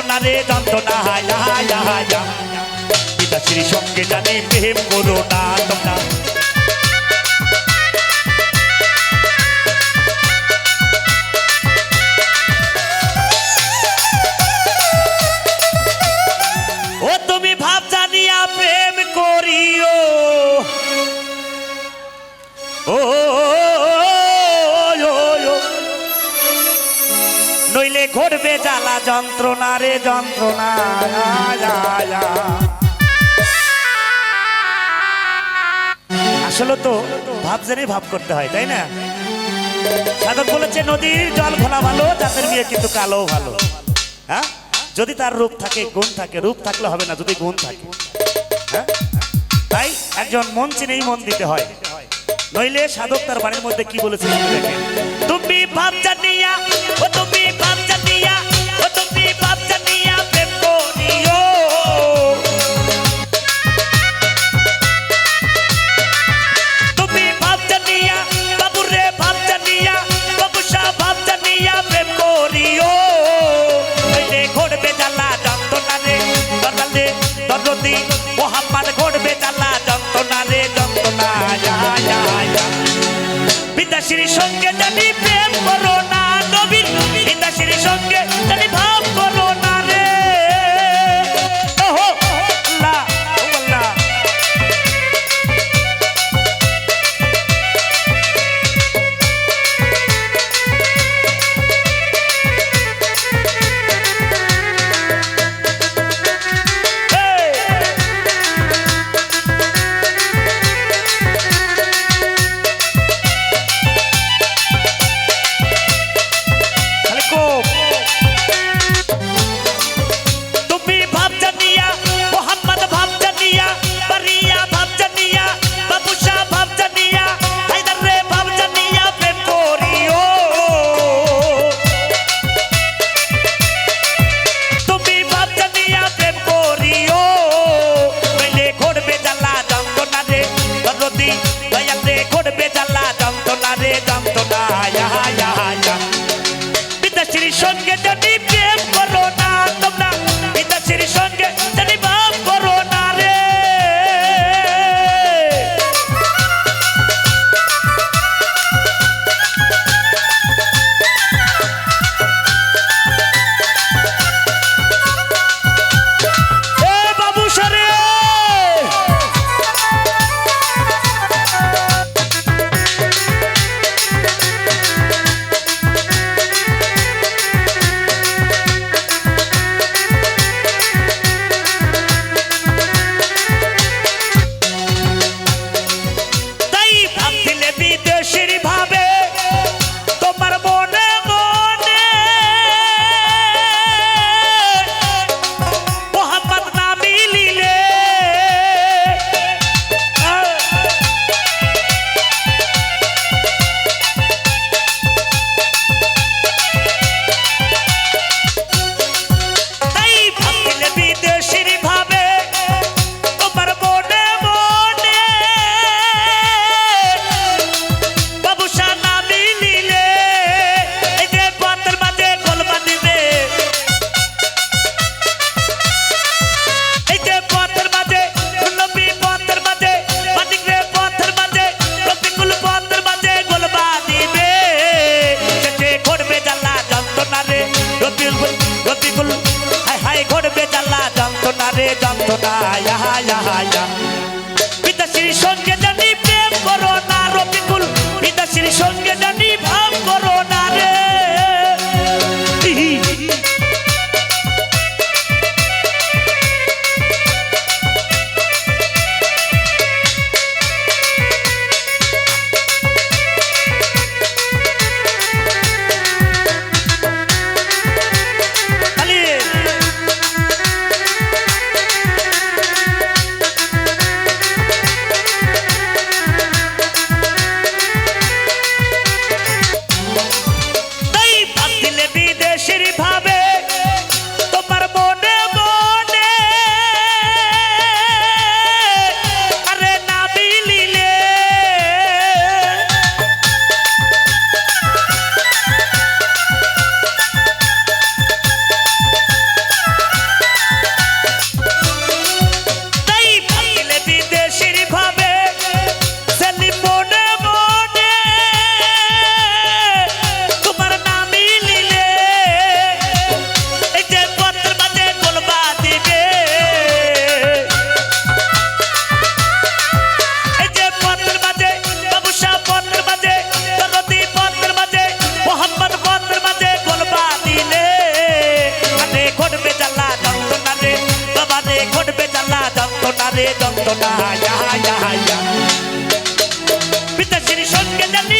যন্ত্রণা রে যন্ত্রণা হায়া হায়া হায়া পিতাশ্রী সঙ্গে জানি প্রেম করো না তোমরা। ঘটবে জ্বালা যন্ত্রণা রে যন্ত্রণা। আসলে তো ভাব জেনে ভাব করতে হয়, তাই না? সাধক বলেছে, নদীর জল ঘোলা ভালো, জাতের মেয়ে কিন্তু কালো ভালো। হ্যাঁ? যদি তার রূপ থাকে, গুণ থাকে, রূপ থাকলে হবে না, যদি গুণ থাকে। হ্যাঁ? তাই একজন মন চিনেই মন দিতে হয়। নইলে সাধক তার বাড়ির মধ্যে কি বলেছে তুমি ভাব পিতাশ্রীর সঙ্গে জানি প্রেম করো না নবীর পিতাশ্রীর সঙ্গে জানি ভাব সঙ্গে যদি প্রেম করো রফিকুল হায় হায় ঘটবে জ্বালা যন্ত্রণা রে, যন্ত্রণা ইহা ইহা ইহা পিতাশ্রীর সঙ্গে জানি প্রেম করো না রবিকুল পিতাশ্রীর সঙ্গে জানি ভাব করো না। রে ঘটবে জ্বালা যন্ত্রণা রে যন্ত্রণা বিদেশির সঙ্গে জানি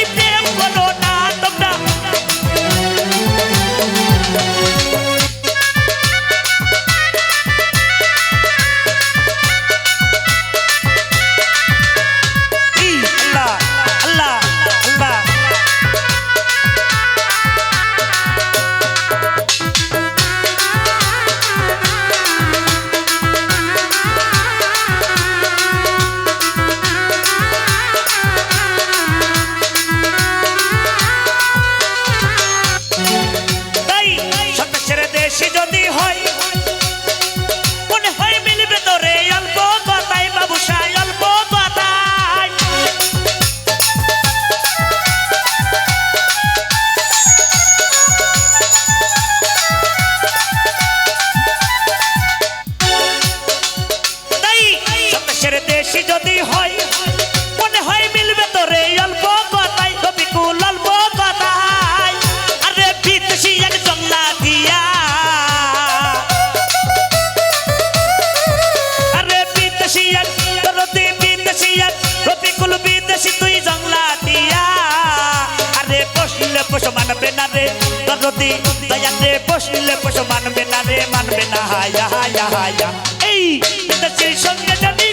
মানবে না রে? দরদি দয়াতে বসলে পশু মানবে না রে, মানবে না, হায়া হায়া হায়া। এই বিদেশির সঙ্গে জানি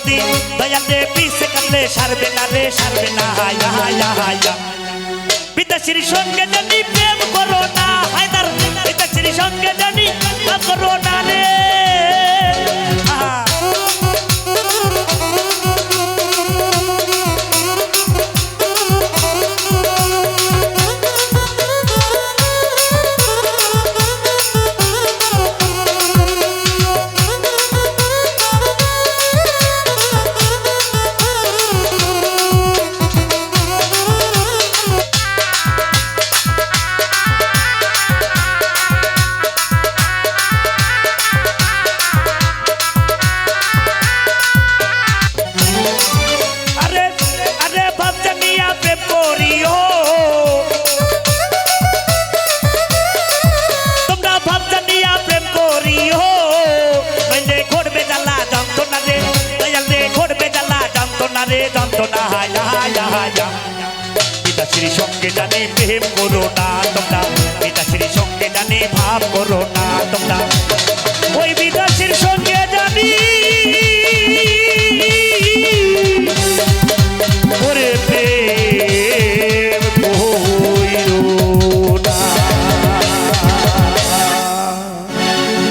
দরদি দয়াল রে পিছে কাটলে সারবে না রে, সারবে না। হায়া হায়া হায়া বিদেশির সঙ্গে যদি প্রেম করো না, হায়দার বিদেশির সঙ্গে যদি করো না রে। করিও। তোমরা সঙ্গে জানি প্রেম করো না তোমরা। পিতাশ্রী সঙ্গে জানি ভাব করো না।